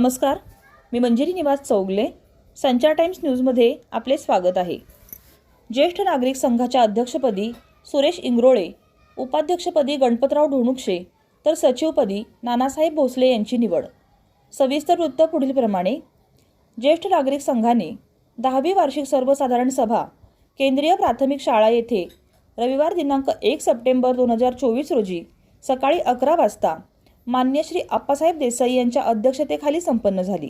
नमस्कार मी मंजिरी निवास चौगले संचार टाइम्स न्यूजमध्ये आपले स्वागत आहे. ज्येष्ठ नागरिक संघाच्या अध्यक्षपदी सुरेश इंगरोळे उपाध्यक्षपदी गणपतराव ढोणुक्षे तर सचिवपदी नानासाहेब भोसले यांची निवड. सविस्तर वृत्त पुढीलप्रमाणे ज्येष्ठ नागरिक संघाने दहावी वार्षिक सर्वसाधारण सभा केंद्रीय प्राथमिक शाळा येथे रविवार दिनांक एक सप्टेंबर दोन हजार चोवीस रोजी सकाळी अकरा वाजता मान्य श्री आप्पासाहेब देसाई यांच्या अध्यक्षतेखाली संपन्न झाली.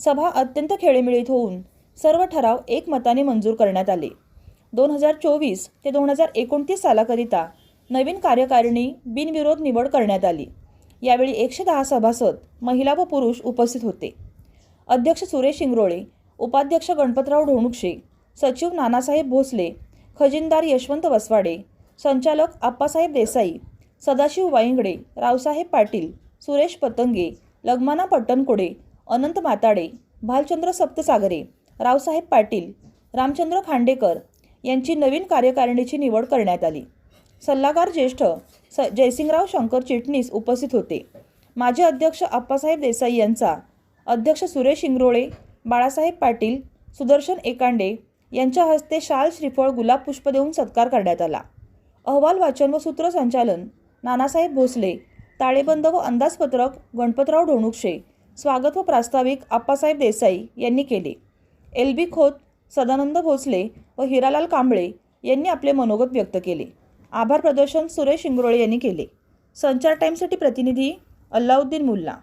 सभा अत्यंत खेळीमेळीत होऊन सर्व ठराव एकमताने मंजूर करण्यात आले. दोन हजार चोवीस ते दोन हजार एकोणतीस सालाकरिता नवीन कार्यकारिणी बिनविरोध निवड करण्यात आली. यावेळी एकशे दहा सभासद महिला व पुरुष उपस्थित होते. अध्यक्ष सुरेश इंगरोळे उपाध्यक्ष गणपतराव ढोणुक्षे सचिव नानासाहेब भोसले खजिनदार यशवंत वसवाडे संचालक आप्पासाहेब देसाई सदाशिव वाईंगडे रावसाहेब पाटील सुरेश पतंगे लग्माना पट्टणकोडे अनंत माताडे भालचंद्र सप्तसागरे रावसाहेब पाटील रामचंद्र खांडेकर यांची नवीन कार्यकारिणीची निवड करण्यात आली. सल्लागार ज्येष्ठ स जयसिंगराव शंकर चिटणीस उपस्थित होते. माजी अध्यक्ष आप्पासाहेब देसाई यांचा अध्यक्ष सुरेश इंगरोळे बाळासाहेब पाटील सुदर्शन एकांडे यांच्या हस्ते शाल श्रीफळ गुलाब पुष्प देऊन सत्कार करण्यात आला. अहवाल वाचन व सूत्रसंचालन नानासाहेब भोसले ताळेबंद व अंदाजपत्रक गणपतराव ढोणुक्षे स्वागत व प्रास्ताविक आप्पासाहेब देसाई यांनी केले. एल बी खोत सदानंद भोसले व हिरालाल कांबळे यांनी आपले मनोगत व्यक्त केले. आभार प्रदर्शन सुरेश इंगरोळे यांनी केले. संचार टाईमसाठी प्रतिनिधी अल्लाउद्दीन मुल्ला.